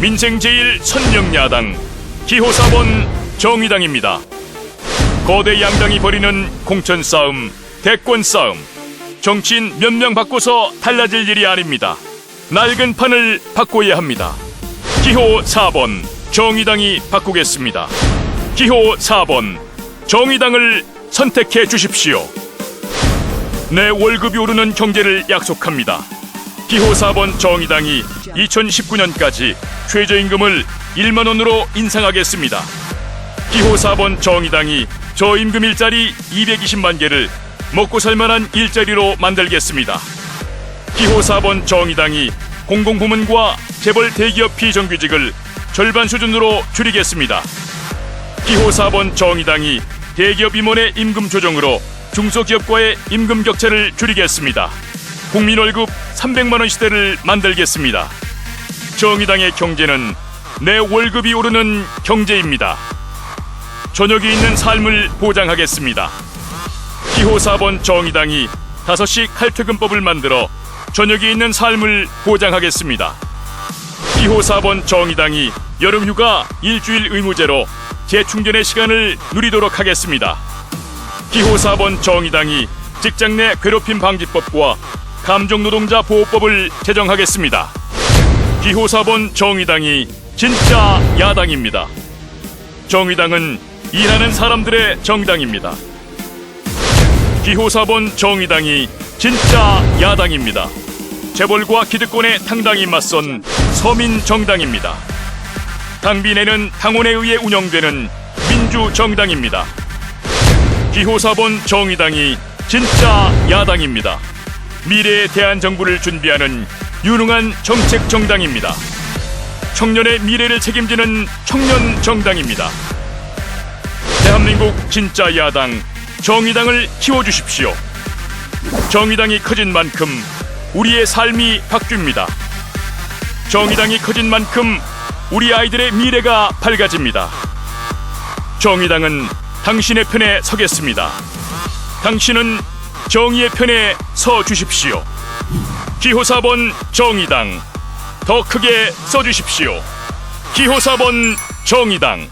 민생 제일 선명야당 기호 4번 정의당입니다. 거대 양당이 벌이는 공천 싸움, 대권 싸움. 정치인 몇 명 바꿔서 달라질 일이 아닙니다. 낡은 판을 바꿔야 합니다. 기호 4번 정의당이 바꾸겠습니다. 기호 4번 정의당을 선택해 주십시오. 내 월급이 오르는 경제를 약속합니다. 기호 4번 정의당이 2019년까지 최저임금을 1만 원으로 인상하겠습니다. 기호 4번 정의당이 저임금 일자리 220만 개를 먹고 살만한 일자리로 만들겠습니다. 기호 4번 정의당이 공공부문과 재벌 대기업 비정규직을 절반 수준으로 줄이겠습니다. 기호 4번 정의당이 대기업 임원의 임금 조정으로 중소기업과의 임금 격차를 줄이겠습니다. 국민 월급 300만 원 시대를 만들겠습니다. 정의당의 경제는 내 월급이 오르는 경제입니다. 저녁이 있는 삶을 보장하겠습니다. 기호 4번 정의당이 5시 칼퇴근법을 만들어 저녁이 있는 삶을 보장하겠습니다. 기호 4번 정의당이 여름휴가 일주일 의무제로 재충전의 시간을 누리도록 하겠습니다. 기호 4번 정의당이 직장 내 괴롭힘 방지법과 감정노동자 보호법을 제정하겠습니다. 기호 4번 정의당이 진짜 야당입니다. 정의당은 일하는 사람들의 정당입니다. 기호 4번 정의당이 진짜 야당입니다. 재벌과 기득권의 당당히 맞선 서민 정당입니다. 당비내는 당원에 의해 운영되는 민주 정당입니다. 기호 4번 정의당이 진짜 야당입니다. 미래에 대한 정부를 준비하는 유능한 정책 정당입니다. 청년의 미래를 책임지는 청년 정당입니다. 대한민국 진짜 야당 정의당을 키워주십시오. 정의당이 커진 만큼 우리의 삶이 바뀝니다. 정의당이 커진 만큼 우리 아이들의 미래가 밝아집니다. 정의당은 당신의 편에 서겠습니다. 당신은 정의의 편에 서 주십시오. 기호 4번 정의당 더 크게 써 주십시오. 기호 4번 정의당